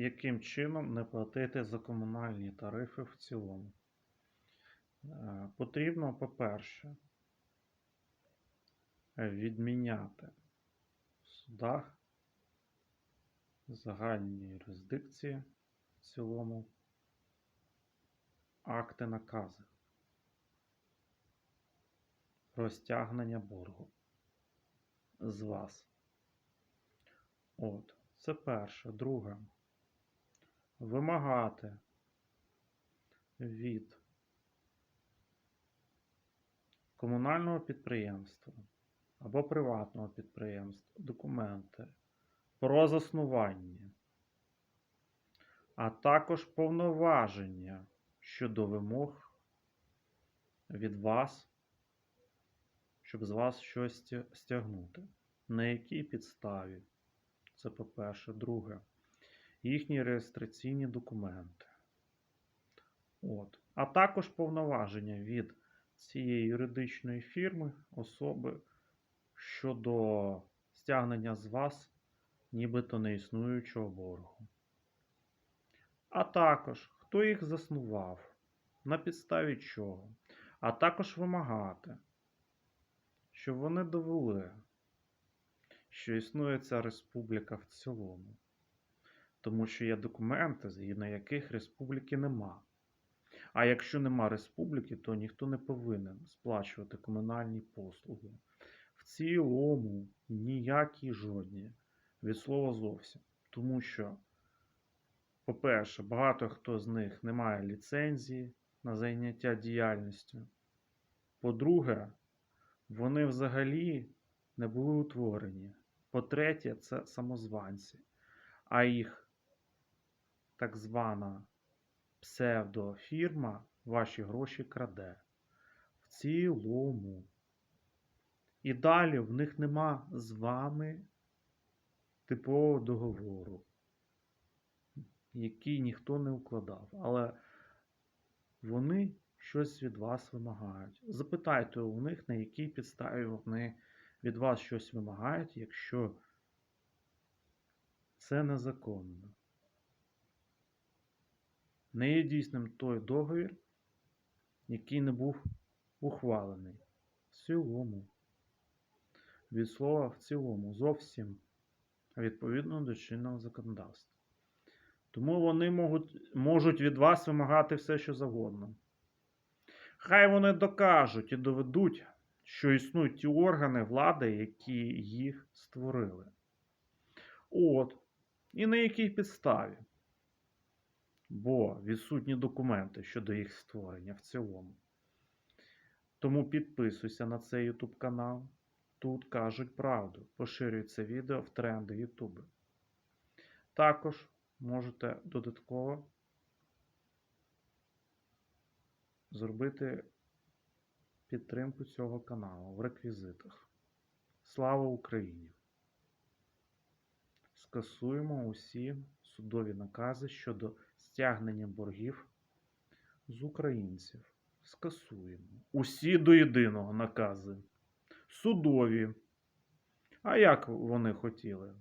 яким чином не платити за комунальні тарифи в цілому? Е, Потрібно, по-перше, відміняти в судах загальні юрисдикції в цілому акти накази про стягнення боргу з вас. От, це перше. Друге. Вимагати від комунального підприємства або приватного підприємства документи про заснування, а також повноваження щодо вимог від вас, щоб з вас щось стягнути. На якій підставі? Це по-перше. Друге. Їхні реєстраційні документи. От. А також повноваження від цієї юридичної фірми, особи щодо стягнення з вас нібито неіснуючого боргу. А також, хто їх заснував, на підставі чого. А також вимагати, щоб вони довели, що існує ця республіка в цілому. Тому що є документи, згідно яких республіки нема. А якщо нема республіки, то ніхто не повинен сплачувати комунальні послуги. В цілому ніякі жодні. Від слова зовсім. Тому що, по-перше, багато хто з них не має ліцензії на зайняття діяльністю. По-друге, вони взагалі не були утворені. По-третє, це самозванці. А їх так звана псевдофірма ваші гроші краде. В цілому. І далі в них нема з вами типового договору, який ніхто не укладав. Але вони щось від вас вимагають. Запитайте у них, на якій підставі вони від вас щось вимагають, якщо це незаконно. Не є дійсним той договір, який не був ухвалений. В цілому. Від слова в цілому. Зовсім відповідно до чинного законодавства. Тому вони можуть, можуть від вас вимагати все, що завгодно. Хай вони докажуть і доведуть, що існують ті органи влади, які їх створили. От. І на якій підставі? Бо відсутні документи щодо їх створення в цілому. Тому підписуйся на цей YouTube канал. Тут кажуть правду. Поширюй це відео в тренди YouTube. Також можете додатково зробити підтримку цього каналу в реквізитах. Слава Україні! Скасуємо усі судові накази щодо стягнення боргів з українців. Скасуємо. Усі до єдиного накази. Судові. А як вони хотіли?